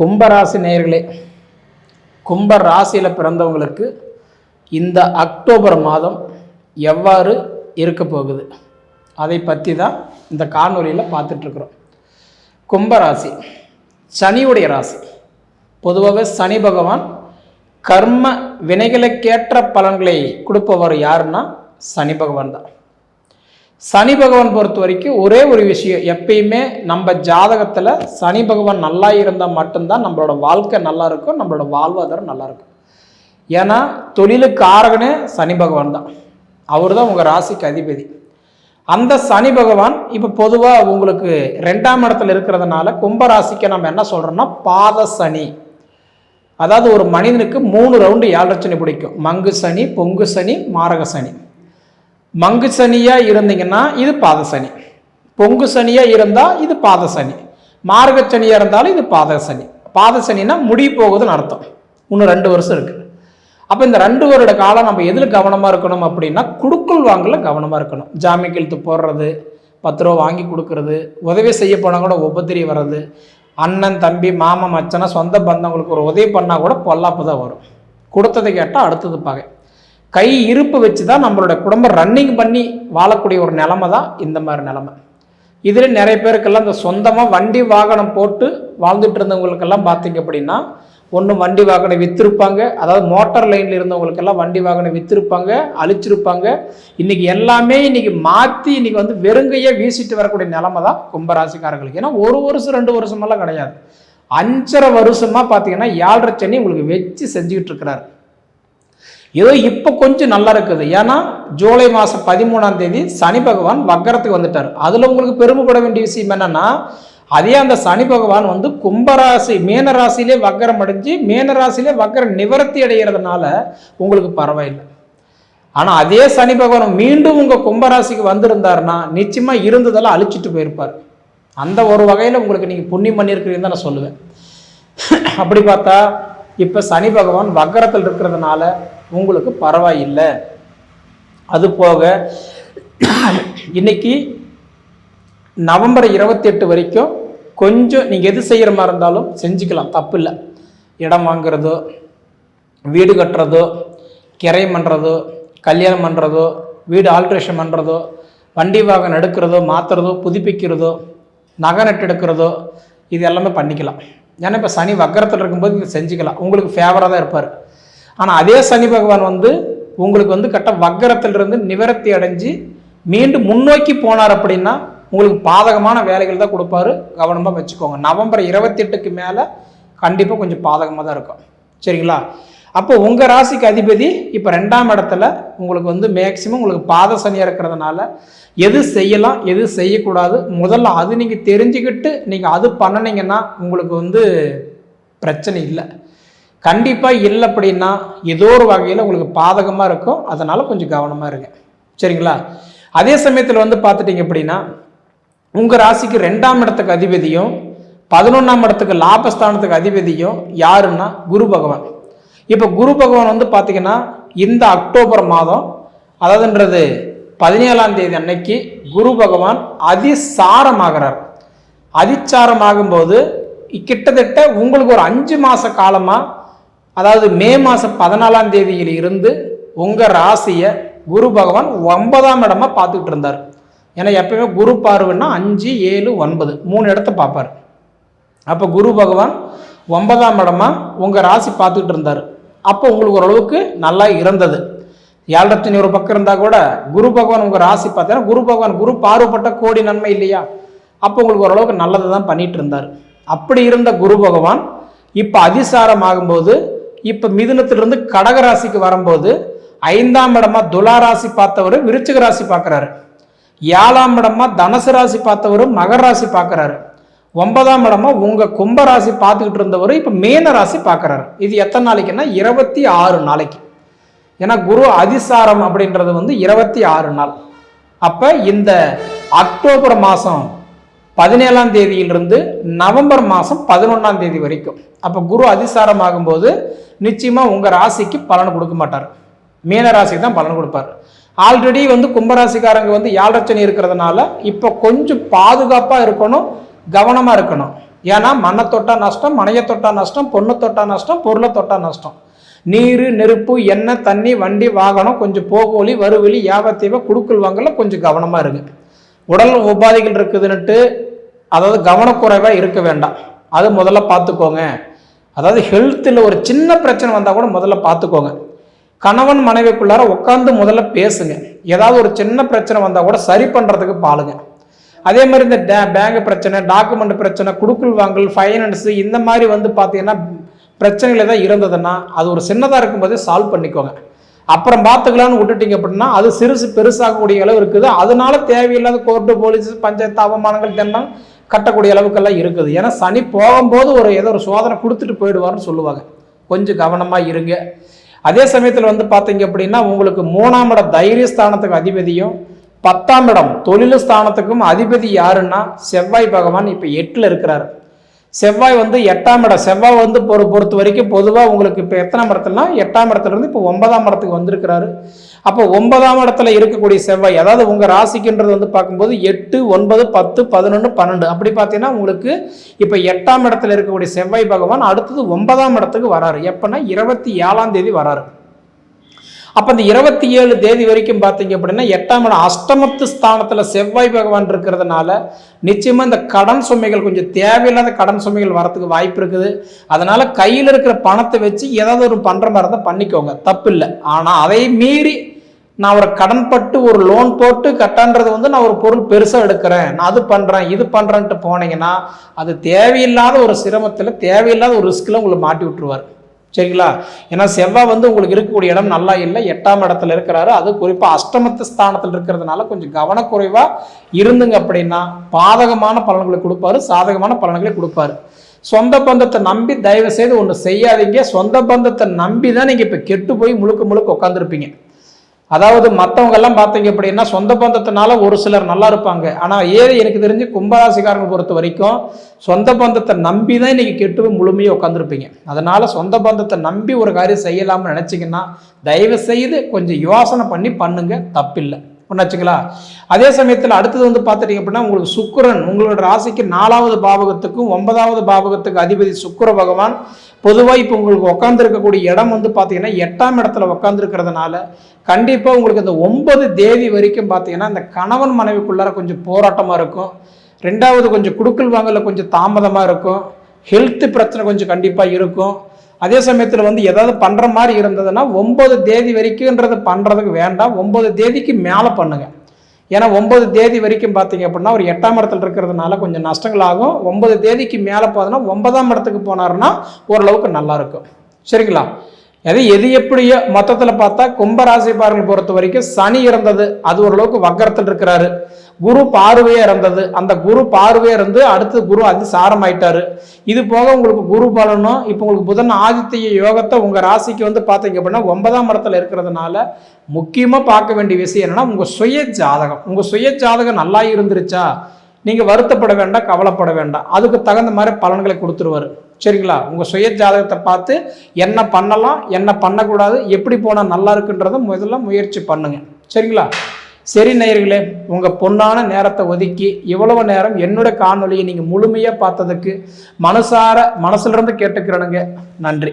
கும்பராசி நேயர்களே கும்ப ராசியில் பிறந்தவங்களுக்கு இந்த அக்டோபர் மாதம் எவ்வாறு இருக்க போகுது? அதை பற்றி தான் இந்த காணொலியில் பார்த்துட்ருக்குறோம் கும்பராசி சனியுடைய ராசி. பொதுவாகவே சனி பகவான் கர்ம வினைகளுக்கேற்ற பலன்களை கொடுப்பவர் யாருன்னா சனி பகவான் தான். சனி பகவான் பொறுத்த வரைக்கும் ஒரே ஒரு விஷயம் எப்பயுமே நம்ம ஜாதகத்தில் சனி பகவான் நல்லா இருந்தால் மட்டும்தான் நம்மளோட வாழ்க்கை நல்லா இருக்கும் நம்மளோட வாழ்வாதாரம் நல்லா இருக்கும். ஏன்னா தொழிலுக்கு ஆரகனே சனி பகவான் தான். அவர் தான் உங்கள் ராசிக்கு அதிபதி. அந்த சனி பகவான் இப்போ பொதுவாக உங்களுக்கு ரெண்டாம் இடத்துல இருக்கிறதுனால கும்பராசிக்கு நம்ம என்ன சொல்கிறோம்னா பாத சனி. அதாவது ஒரு மனிதனுக்கு மூணு ரவுண்டு ஏழரை சனி பிடிக்கும். மங்கு சனி பொங்கு சனி மாரக சனி. மங்கு சனியாக இருந்தீங்கன்னா இது பாத சனி. பொங்கு சனியாக இருந்தால் இது பாத சனி. மார்க சனியாக இருந்தாலும் இது பாத சனி. பாத சனின்னா முடி போகுதுன்னு அர்த்தம். இன்னும் ரெண்டு வருஷம் இருக்குது அப்போ இந்த ரெண்டு வருட காலம் நம்ம எதில் கவனமாக இருக்கணும் அப்படின்னா குடுக்கல் வாங்கல கவனமாக இருக்கணும். ஜாமீன் கெழுத்து போடுறது பத்து ரூபா வாங்கி கொடுக்கறது உதவி செய்ய போனால் கூட உபத்திரி வர்றது அண்ணன் தம்பி மாமன் மச்சனை சொந்த பந்தங்களுக்கு ஒரு உதவி பண்ணால் கூட பொல்லாப்பு தான் வரும். கொடுத்ததை கேட்டால் அடுத்தது பகை. கை இருப்பு வச்சு தான் நம்மளோட குடும்பம் ரன்னிங் பண்ணி வாழக்கூடிய ஒரு நிலமை தான் இந்த மாதிரி நிலமை. இதில் நிறைய பேருக்கெல்லாம் இந்த சொந்தமாக வண்டி வாகனம் போட்டு வாழ்ந்துட்டு இருந்தவங்களுக்கெல்லாம் பார்த்தீங்க அப்படின்னா ஒன்று வண்டி வாகனம் விற்றுருப்பாங்க அதாவது மோட்டார் லைனில் இருந்தவங்களுக்கெல்லாம் வண்டி வாகனம் விற்றுருப்பாங்க அழிச்சிருப்பாங்க. இன்றைக்கி எல்லாமே இன்றைக்கி மாற்றி இன்றைக்கி வந்து வெறுங்கையாக வீசிட்டு வரக்கூடிய நிலமை தான் கும்பராசிக்காரர்களுக்கு. ஏன்னா ஒரு வருஷம் ரெண்டு வருஷமெல்லாம் கிடையாது. அஞ்சரை வருஷமாக பார்த்தீங்கன்னா ஏழரை சனி உங்களுக்கு வச்சு செஞ்சுக்கிட்டு இருக்கிறாரு. ஏதோ இப்போ கொஞ்சம் நல்லா இருக்குது. ஏன்னா ஜூலை மாதம் பதிமூணாம் தேதி சனி பகவான் வக்கரத்துக்கு வந்துட்டார். அதில் உங்களுக்கு பெருமைப்பட வேண்டிய விஷயம் என்னன்னா அதே அந்த சனி பகவான் வந்து கும்பராசி மீன ராசியிலே வக்கரம் அடைஞ்சு மீன ராசியிலே நிவர்த்தி அடைகிறதுனால உங்களுக்கு பரவாயில்லை. ஆனால் அதே சனி பகவான் மீண்டும் உங்கள் கும்பராசிக்கு வந்திருந்தாருன்னா நிச்சயமாக இருந்ததெல்லாம் அழிச்சிட்டு போயிருப்பார். அந்த ஒரு வகையில் உங்களுக்கு நீங்கள் புண்ணியம் பண்ணியிருக்கிறீங்கன்னு தான் நான் சொல்லுவேன். அப்படி பார்த்தா இப்போ சனி பகவான் வக்கரத்தில் இருக்கிறதுனால உங்களுக்கு பரவாயில்லை. அது போக இன்னைக்கு நவம்பர் இருபத்தெட்டு வரைக்கும் கொஞ்சம் நீங்கள் எது செய்கிற மாதிரி இருந்தாலும் செஞ்சுக்கலாம். தப்பு இல்லை. இடம் வாங்குறதோ வீடு கட்டுறதோ கிரையம் பண்ணுறதோ கல்யாணம் பண்ணுறதோ வீடு ஆல்ட்ரேஷன் பண்ணுறதோ வண்டி வாகனம் எடுக்கிறதோ மாற்றுறதோ புதுப்பிக்கிறதோ நகை நட்டு எடுக்கிறதோ இது எல்லாமே பண்ணிக்கலாம். ஏன்னா இப்போ சனி வக்கரத்தில் இருக்கும்போது இதை செஞ்சுக்கலாம். உங்களுக்கு ஃபேவராக தான் இருப்பார். ஆனால் அதே சனி பகவான் வந்து உங்களுக்கு வந்து கட்ட வக்கரத்திலிருந்து நிவர்த்தி அடைஞ்சு மீண்டும் முன்னோக்கி போனார் அப்படின்னா உங்களுக்கு பாதகமான வேலைகள் தான் கொடுப்பாரு. கவனமாக வச்சுக்கோங்க. நவம்பர் இருபத்தெட்டுக்கு மேலே கண்டிப்பாக கொஞ்சம் பாதகமாக தான் இருக்கும். சரிங்களா? அப்போ உங்கள் ராசிக்கு அதிபதி இப்போ ரெண்டாம் இடத்துல உங்களுக்கு வந்து மேக்சிமம் உங்களுக்கு பாத சனியாக இருக்கிறதுனால எது செய்யலாம் எது செய்யக்கூடாது முதல்ல அது நீங்கள் தெரிஞ்சுக்கிட்டு நீங்கள் அது பண்ணினீங்கன்னா உங்களுக்கு வந்து பிரச்சனை இல்லை. கண்டிப்பாக இல்லை அப்படின்னா ஏதோ ஒரு வகையில் உங்களுக்கு பாதகமாக இருக்கும். அதனால் கொஞ்சம் கவனமாக இருங்க. சரிங்களா? அதே சமயத்தில் வந்து பார்த்துட்டிங்க அப்படின்னா உங்கள் ராசிக்கு ரெண்டாம் இடத்துக்கு அதிபதியும் பதினொன்றாம் இடத்துக்கு லாபஸ்தானத்துக்கு அதிபதியும் யாருன்னா குரு பகவான். இப்போ குரு பகவான் வந்து பார்த்திங்கன்னா இந்த அக்டோபர் மாதம் அதாவதுன்றது பதினேழாம் தேதி அன்னைக்கு குரு பகவான் அதிசாரமாகிறார். அதிச்சாரமாகும்போது கிட்டத்தட்ட உங்களுக்கு ஒரு அஞ்சு மாத காலமாக அதாவது மே மாதம் பதினாலாம் தேதியில் இருந்து உங்கள் ராசியை குரு பகவான் ஒன்பதாம் இடமா பார்த்துக்கிட்டு இருந்தார். ஏன்னா எப்பயுமே குரு பார்வைன்னா அஞ்சு ஏழு ஒன்பது. மூணு இடத்த பார்ப்பார். அப்போ குரு பகவான் ஒன்பதாம் இடமா உங்கள் ராசி பார்த்துக்கிட்டு இருந்தார். அப்போ உங்களுக்கு ஓரளவுக்கு நல்லா இருந்தது. ஏழரத்தினி ஒரு பக்கம் இருந்தால் கூட குரு பகவான் உங்கள் ராசி பார்த்தீங்கன்னா குரு பகவான் குரு பார்வப்பட்ட கோடி நன்மை இல்லையா? அப்போ உங்களுக்கு ஓரளவுக்கு நல்லது தான் பண்ணிகிட்டு இருந்தார். அப்படி இருந்த குரு பகவான் இப்போ அதிசாரம் ஆகும்போது இப்போ மிதுனத்திலிருந்து கடக ராசிக்கு வரும்போது ஐந்தாம் இடமா துலா ராசி பார்த்தவர் விருச்சிக ராசி பார்க்குறாரு. ஏழாம் இடமா தனுசு ராசி பார்த்தவர் மகர ராசி பார்க்குறாரு. ஒன்பதாம் இடமா உங்கள் கும்ப ராசி பார்த்துக்கிட்டு இருந்தவர் இப்போ மீன ராசி பார்க்குறாரு. இது எத்தனை நாளைக்குன்னா இருபத்தி ஆறு நாளைக்கு. ஏன்னா குரு அதிசாரம் அப்படின்றது வந்து இருபத்தி ஆறு நாள். அப்போ இந்த அக்டோபர் மாதம் பதினேழாம் தேதியிலிருந்து நவம்பர் மாதம் பதினொன்றாம் தேதி வரைக்கும். அப்போ குரு அதிசாரம் ஆகும்போது நிச்சயமாக உங்கள் ராசிக்கு பலன் கொடுக்க மாட்டார். மீன ராசிக்கு தான் பலன் கொடுப்பார். ஆல்ரெடி வந்து கும்பராசிக்காரங்க வந்து யாழச்சனி இருக்கிறதுனால இப்போ கொஞ்சம் பாதுகாப்பாக இருக்கணும் கவனமாக இருக்கணும். ஏன்னா மண்ணை தொட்டா நஷ்டம் மனையை தொட்டா நஷ்டம் பொண்ணை தொட்டா நஷ்டம் பொருளை தொட்டா நஷ்டம். நீர் நெருப்பு எண்ணெய் தண்ணி வண்டி வாகனம் கொஞ்சம் போகோலி வறுவலி யாபத்தீவ குடுக்கல் வாங்கல கொஞ்சம் கவனமாக இருக்குது உடல் உபாதைகள் இருக்குதுன்னுட்டு அதாவது கவனக்குறைவாக இருக்க வேண்டாம். அது முதல்ல பார்த்துக்கோங்க. அதாவது ஹெல்த்தில் ஒரு சின்ன பிரச்சனை வந்தால் கூட முதல்ல பார்த்துக்கோங்க. கணவன் மனைவிக்குள்ளார உட்காந்து முதல்ல பேசுங்க. ஏதாவது ஒரு சின்ன பிரச்சனை வந்தால் கூட சரி பண்ணுறதுக்கு பாருங்க அதே மாதிரி இந்த டே பேங்க் பிரச்சனை டாக்குமெண்ட் பிரச்சனை குடுக்கல் வாங்கல் ஃபைனான்ஸு இந்த மாதிரி வந்து பார்த்தீங்கன்னா பிரச்சனைகள் ஏதாவது இருந்ததுன்னா அது ஒரு சின்னதாக இருக்கும்போது சால்வ் பண்ணிக்கோங்க. அப்புறம் பார்த்துக்கலான்னு விட்டுட்டிங்க அப்படின்னா அது சிறுசு பெருசாகக்கூடிய அளவு இருக்குது. அதனால தேவையில்லாத கோர்ட்டு போலீஸ் பஞ்சாயத்து அவமானங்கள் தென்னா கட்டக்கூடிய அளவுக்கெல்லாம் இருக்குது. ஏன்னா சனி போகும்போது ஒரு ஏதோ ஒரு சோதனை கொடுத்துட்டு போயிடுவார்னு சொல்லுவாங்க. கொஞ்சம் கவனமாக இருங்க. அதே சமயத்தில் வந்து பார்த்தீங்க அப்படின்னா உங்களுக்கு மூணாம் இடம் தைரிய ஸ்தானத்துக்கு அதிபதியும் பத்தாம் இடம் தொழில் ஸ்தானத்துக்கும் அதிபதி யாருன்னா செவ்வாய் பகவான் இப்போ எட்டில் இருக்கிறாரு. செவ்வாய் வந்து எட்டாம் இடம். செவ்வாய் வந்து பொறு பொறுத்த வரைக்கும் பொதுவாக உங்களுக்கு இப்போ எத்தனாம் இடத்துலனா எட்டாம் இடத்துலேருந்து இப்போ ஒன்பதாம் இடத்துக்கு வந்திருக்கிறாரு. அப்போ ஒன்பதாம் இடத்துல இருக்கக்கூடிய செவ்வாய் அதாவது உங்கள் ராசிக்குன்றது வந்து பார்க்கும்போது எட்டு ஒன்பது பத்து பதினொன்று பன்னெண்டு. அப்படி பார்த்தீங்கன்னா உங்களுக்கு இப்போ எட்டாம் இடத்துல இருக்கக்கூடிய செவ்வாய் பகவான் அடுத்தது ஒன்பதாம் இடத்துக்கு வராரு. எப்போன்னா இருபத்தி ஏழாம் தேதி வராரு. அப்போ இந்த இருபத்தி ஏழு தேதி வரைக்கும் பார்த்தீங்க அப்படின்னா எட்டாம் இடம் அஷ்டமத்து ஸ்தானத்தில் செவ்வாய் பகவான் இருக்கிறதுனால நிச்சயமாக இந்த கடன் சுமைகள் கொஞ்சம் தேவையில்லாத கடன் சுமைகள் வரத்துக்கு வாய்ப்பு இருக்குது. அதனால் கையில் இருக்கிற பணத்தை வச்சு ஏதாவது ஒரு பண்ணுற மாதிரி இருந்தால் பண்ணிக்கோங்க. தப்பு இல்லை ஆனால் அதை மீறி நான் ஒரு கடன் பட்டு ஒரு லோன் போட்டு கட்டான்றது வந்து நான் ஒரு பொருள் பெருசாக எடுக்கிறேன். நான் அது பண்ணுறேன் இது பண்ணுறேன்ட்டு போனீங்கன்னா அது தேவையில்லாத ஒரு சிரமத்தில் தேவையில்லாத ஒரு ரிஸ்கில் உங்களை மாட்டி விட்டுருவார். சரிங்களா? ஏன்னா செவ்வாய் வந்து உங்களுக்கு இருக்கக்கூடிய இடம் நல்லா இல்லை. எட்டாம் இடத்துல இருக்கிறாரு. அது குறிப்பாக அஷ்டமத்து ஸ்தானத்தில் இருக்கிறதுனால கொஞ்சம் கவனக்குறைவாக இருந்துங்க அப்படின்னா பாதகமான பலன்களை கொடுப்பாரு சாதகமான பலன்களை கொடுப்பாரு. சொந்த பந்தத்தை நம்பி தயவு செய்து ஒன்று செய்யாதீங்க. சொந்த பந்தத்தை நம்பி தான் நீங்கள் இப்போ கெட்டு போய் முழுக்க முழுக்க உட்காந்துருப்பீங்க அதாவது மற்றவங்கெல்லாம் பார்த்தீங்க அப்படின்னா சொந்த பந்தத்தினால ஒரு சிலர் நல்லா இருப்பாங்க. ஆனால் ஏது எனக்கு தெரிஞ்சு கும்பராசிக்காரங்க பொறுத்த வரைக்கும் சொந்த பந்தத்தை நம்பி தான் இன்னைக்கு கெட்டு முழுமையாக உட்காந்துருப்பீங்க அதனால சொந்த பந்தத்தை நம்பி ஒரு காரியம் செய்யலாம்னு நினச்சிங்கன்னா தயவு செய்து கொஞ்சம் யோசனை பண்ணி பண்ணுங்க. தப்பில்லை. ஒன்றாச்சுங்களா அதே சமயத்தில் அடுத்தது வந்து பார்த்துட்டீங்க அப்படின்னா உங்களுக்கு சுக்கிரன் உங்களோட ராசிக்கு நாலாவது பாவகத்துக்கும் ஒன்பதாவது பாவகத்துக்கு அதிபதி சுக்கர பகவான். பொதுவாக இப்போ உங்களுக்கு உட்காந்துருக்கக்கூடிய இடம் வந்து பார்த்தீங்கன்னா எட்டாம் இடத்துல உட்காந்துருக்கிறதுனால கண்டிப்பாக உங்களுக்கு இந்த ஒன்பது தேதி வரைக்கும் பார்த்தீங்கன்னா இந்த கணவன் மனைவிக்குள்ளார கொஞ்சம் போராட்டமாக இருக்கும். ரெண்டாவது கொஞ்சம் குடுக்கல் வாங்கல கொஞ்சம் தாமதமாக இருக்கும். ஹெல்த் பிரச்சனை கொஞ்சம் கண்டிப்பாக இருக்கும். அதே சமயத்தில் வந்து ஏதாவது பண்ணுற மாதிரி இருந்ததுன்னா ஒம்பது தேதி வரைக்கும்ன்றது பண்ணுறதுக்கு வேண்டாம். ஒம்பது தேதிக்கு மேலே பண்ணுங்க. ஏன்னா ஒம்பது தேதி வரைக்கும் பார்த்தீங்க அப்படின்னா ஒரு எட்டாம் இடத்துல இருக்கிறதுனால கொஞ்சம் நஷ்டங்கள் ஆகும் ஒன்பது தேதிக்கு மேலே போதுன்னா ஒன்பதாம் இடத்துக்கு போனாருன்னா ஓரளவுக்கு நல்லா இருக்கும். சரிங்களா? அது எது எப்படியோ மொத்தத்தில் பார்த்தா கும்பராசிப்பார்கள் பொறுத்த வரைக்கும் சனி இருந்தது அது ஓரளவுக்கு வக்கரத்தில் இருக்கிறாரு. குரு பார்வையாக இருந்தது அந்த குரு பார்வையாக இருந்து அடுத்து குரு அதி சாரமாயிட்டாரு. இது போக உங்களுக்கு குரு பலனும் இப்போ உங்களுக்கு புதன் ஆதித்ய யோகத்தை உங்கள் ராசிக்கு வந்து பார்த்தீங்க அப்படின்னா ஒன்பதாம் இடத்துல இருக்கிறதுனால முக்கியமாக பார்க்க வேண்டிய விஷயம் என்னென்னா உங்கள் சுய ஜாதகம். உங்கள் சுய ஜாதகம் நல்லா இருந்துருச்சா? நீங்கள் வருத்தப்பட வேண்டாம் கவலைப்பட வேண்டாம். அதுக்கு தகுந்த மாதிரி பலன்களை கொடுத்துருவாரு. சரிங்களா? உங்கள் சுய ஜாதகத்தை பார்த்து என்ன பண்ணலாம் என்ன பண்ணக்கூடாது எப்படி போனால் நல்லா இருக்குன்றதை முதல்ல முயற்சி பண்ணுங்க. சரிங்களா? சரி நேயர்களே உங்கள் பொன்னான நேரத்தை ஒதுக்கி இவ்வளவு நேரம் என்னோட காணொலியை நீங்கள் முழுமையாக பார்த்ததுக்கு மனசார மனசுலேருந்து கேட்டுக்கிறனுங்க. நன்றி.